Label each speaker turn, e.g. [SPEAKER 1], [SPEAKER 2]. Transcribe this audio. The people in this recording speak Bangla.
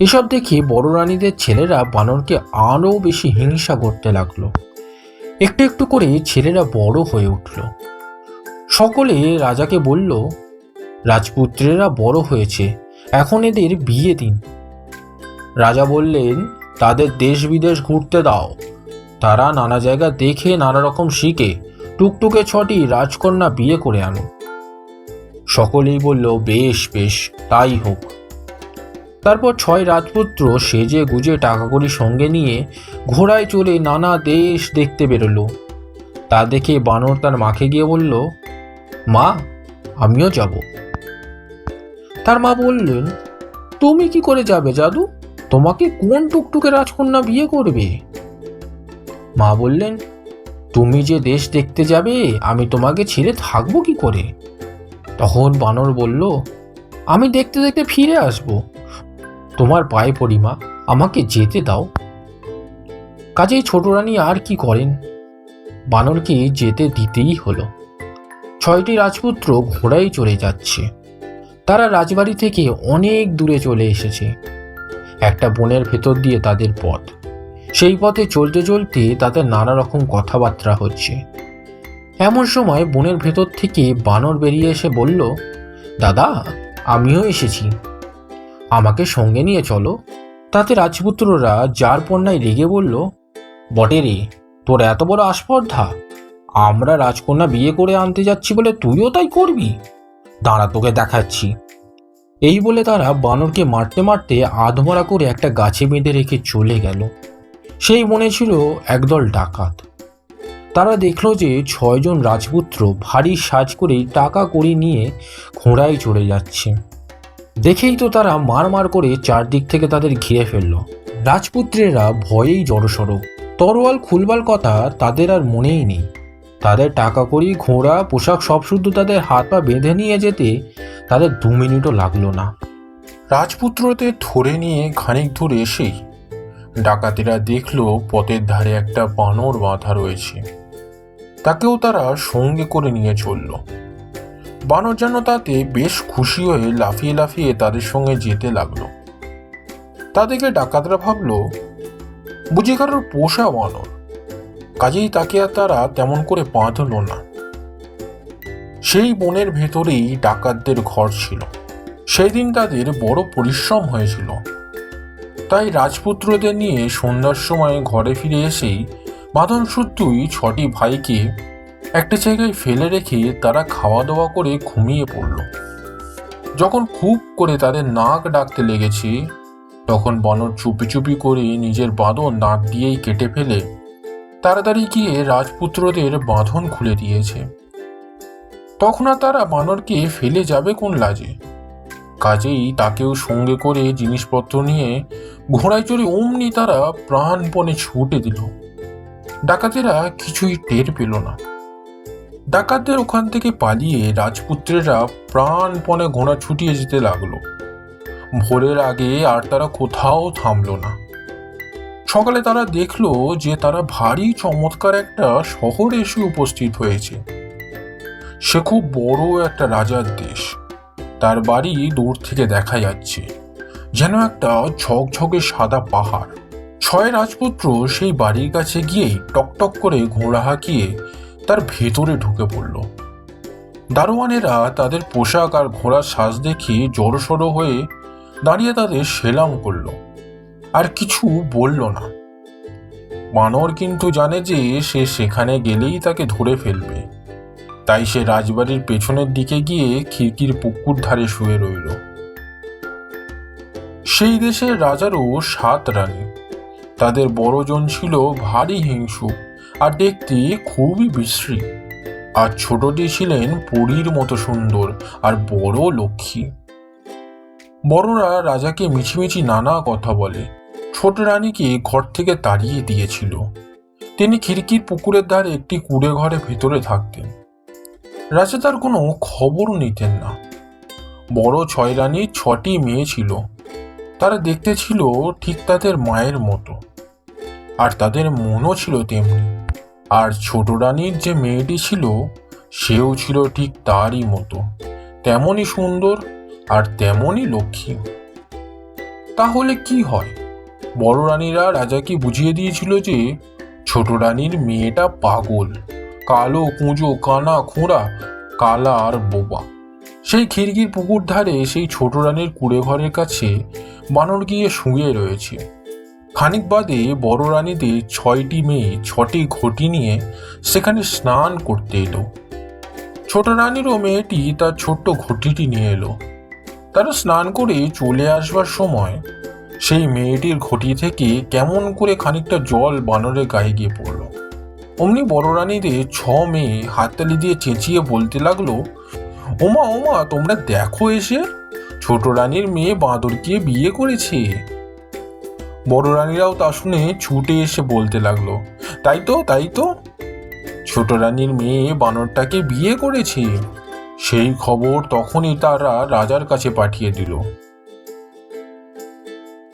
[SPEAKER 1] এসব দেখে বড় রানীদের ছেলেরা বানরকে আরও বেশি হিংসা করতে লাগল। একটু একটু করে ছেলেরা বড় হয়ে উঠল। সকলে রাজাকে বলল, রাজপুত্রেরা বড় হয়েছে, এখন এদের বিয়ে দিন। রাজা বললেন, তাদের দেশ বিদেশ ঘুরতে দাও। তারা নানা জায়গা দেখে নানা রকম শিখে, টুকটুকে ছটি রাজকন্যা বিয়ে করে আনো সকলেই বলল, বেশ বেশ, তাই হোক। তারপর ছয় রাজপুত্র সেজে গুজে টাকা কড়ি সঙ্গে নিয়ে ঘোড়ায় চড়ে নানা দেশ দেখতে বেরোলো। তা দেখে বানর তার মাকে গিয়ে বলল, মা, আমিও যাব। তার মা বললেন, তুমি কি করে যাবে জাদু? তোমাকে কোন টুকটুকে রাজকন্যা বিয়ে করবে? মা বললেন, তুমি যে দেশ দেখতে যাবে, আমি তোমাকে ছেড়ে থাকব কি করে? তখন বানর বলল, আমি দেখতে দেখতে ফিরে আসব। তোমার পায়ে পড়ি মা আমাকে যেতে দাও। কাজেই ছোট রানী আর কি করেন? বানরকে যেতে দিতেই হলো। ছয়টি রাজপুত্র ঘোড়ায় চলে যাচ্ছে। তারা রাজবাড়ি থেকে অনেক দূরে চলে এসেছে। একটা বনের ভেতর দিয়ে তাদের পথ। সেই পথে চলতে চলতে তাদের নানা রকম কথাবার্তা হচ্ছে। এমন সময় বনের ভেতর থেকে বানর বেরিয়ে এসে বলল, দাদা, আমিও এসেছি। আমাকে সঙ্গে নিয়ে চলো। তাতে রাজপুত্ররা যার পণ্যায় রেগে বলল, বটে রে, তোর এত বড় আস্পর্ধা। আমরা রাজকন্যা বিয়ে করে আনতে যাচ্ছি বলে তুইও তাই করবি? দাঁড়া, তোকে দেখাচ্ছি। এই বলে তারা বানরকে মারতে মারতে আধমরা করে একটা গাছে বেঁধে রেখে চলে গেল। সেই মনে ছিল একদল ডাকাত। তারা দেখল যে ছয়জন রাজপুত্র ভারী সাজ করেই টাকা কড়ি নিয়ে ঘোড়ায় চড়ে যাচ্ছে। দেখেই তো তারা মার মার করে চারদিক থেকে তাদের ঘিরে ফেলল। রাজপুত্রেরা ভয়েই জড়সড়। তরোয়াল খুলবার কথা তাদের আর মনেই নেই। তাদের টাকা করি ঘোড়া, পোশাক সব শুদ্ধ তাদের হাত পা বেঁধে নিয়ে যেতে তাদের দু মিনিটও লাগল না।
[SPEAKER 2] রাজপুত্রদের ধরে নিয়ে খানিক দূর এসেই ডাকাতেরা দেখল পথের ধারে একটা বানর বাঁধা রয়েছে। তাকেও তারা সঙ্গে করে নিয়ে চলল। বানর যেন তাতে বেশ খুশি হয়ে লাফিয়ে লাফিয়ে তাদের সঙ্গে যেতে লাগল। তাদেরকে ডাকাতরা ভাবলো, বুঝি কারোর পোষা বানর। কাজেই তাকে আর তারা তেমন করে বাঁধল না। সেই বনের ভেতরেই ডাকাতদের ঘর ছিল। সেই দিন তাদের বড় পরিশ্রম হয়েছিল। তাই রাজপুত্রদের নিয়ে সন্ধ্যার সময় ঘরে ফিরে এসেই বাঁধন শুদ্ধই ছটি ভাইকে একটা জায়গায় ফেলে রেখে তারা খাওয়া দাওয়া করে ঘুমিয়ে পড়ল। যখন খুব করে তাদের নাক ডাকতে লেগেছে, তখন বানর চুপি চুপি করে নিজের বাঁধন দাঁত দিয়েই কেটে ফেলে তাড়াতাড়ি গিয়ে রাজপুত্রদের বাঁধন খুলে দিয়েছে। তখন আর তারা বানরকে ফেলে যাবে কোন লাজে? কাজেই তাকেও সঙ্গে করে জিনিসপত্র নিয়ে ঘোড়ায় চড়ে অমনি তারা প্রাণপণে ছুটে দিল। ডাকাতেরা কিছুই টের পেল না। ডাকাতদের ওখান থেকে পালিয়ে রাজপুত্রেরা প্রাণপণে ঘোড়া ছুটিয়ে যেতে লাগল। ভোরের আগে আর তারা কোথাও থামলো না। সকালে তারা দেখল যে তারা ভারী চমৎকার একটা শহরে এসে উপস্থিত হয়েছে। সে খুব বড় একটা রাজার দেশ। তার বাড়ি দূর থেকে দেখা যাচ্ছে। যেন একটা ঝকঝকে সাদা পাহাড়। ছয় রাজপুত্র সেই বাড়ির কাছে গিয়েই টকটক করে ঘোড়া হাঁকিয়ে তার ভেতরে ঢুকে পড়ল। দারোয়ানেরা তাদের পোশাক আর ঘোড়ার সাজ দেখে জড়সড় হয়ে দাঁড়িয়ে তাদের সেলাম করল। আর কিছু বলল না। বানর কিন্তু জানে যে সে সেখানে গেলেই তাকে ধরে ফেলবে। তাই সে রাজবাড়ির পেছনের দিকে গিয়ে খিড়কির পুকুর ধারে শুয়ে রইল। সেই দেশের রাজারও সাত রানী। তাদের বড়জন ছিল ভারী হিংসু। আর দেখতে খুবই বিশ্রী। আর ছোটটি ছিলেন পরীর মতো সুন্দর আর বড় লক্ষ্মী। বড়রা রাজাকে মিছিমিছি নানা কথা বলে। ছোট রানীকে ঘর থেকে তাড়িয়ে দিয়েছিল। তিনি খিড়কির পুকুরের ধারে একটি কুড়ে ঘরে ভেতরে থাকতেন। রাজা তার কোনো খবর নিতেন না। বড় ছয় রানীর ছটি মেয়ে ছিল। তারা দেখতে ছিল ঠিক তাদের মায়ের মতো। আর তাদের মনও ছিল তেমনি। আর ছোট রানীর যে মেয়েটি ছিল, সেও ছিল ঠিক তারই মতো। তেমনই সুন্দর আর তেমনই লক্ষ্মী। তাহলে কি হয়? বড় রানীরা রাজাকে বুঝিয়ে দিয়েছিল যে, ছোট রানীর মেয়েটা পাগল, কালো কুঁজো, কানা খোঁড়া, কালা আর বোবা। সেই খিড়কির পুকুর ধারে সেই ছোট রানীর কুড়ে ঘরের কাছে বানর গিয়ে শুয়ে রয়েছে। খানিক বাদে বড় রানীদের ছয়টি মেয়ে, ছটি ঘটি নিয়ে সেখানে স্নান করতে এলো। ছোট রানীরও মেয়েটি তার ছোট্ট ঘটিটি নিয়ে এলো। তারা স্নান করে চলে আসবার সময় সেই মেয়েটির ঘটি থেকে কেমন করে খানিকটা জল বানরের গায়ে গিয়ে পড়ল। অমনি বড় রানীদের ছ মেয়ে হাততালি দিয়ে চেঁচিয়ে বলতে লাগল, ওমা ওমা, তোমরা দেখো এসে, ছোট রানীর মেয়ে বাঁদরকে বিয়ে করেছে। বড় রানীরাও তা শুনে ছুটে এসে বলতে লাগল, তাই তো তাই তো। ছোট রানীর মেয়ে বানরটাকে বিয়ে করেছে। সেই খবর তখনই তারা রাজার কাছে পাঠিয়ে দিল।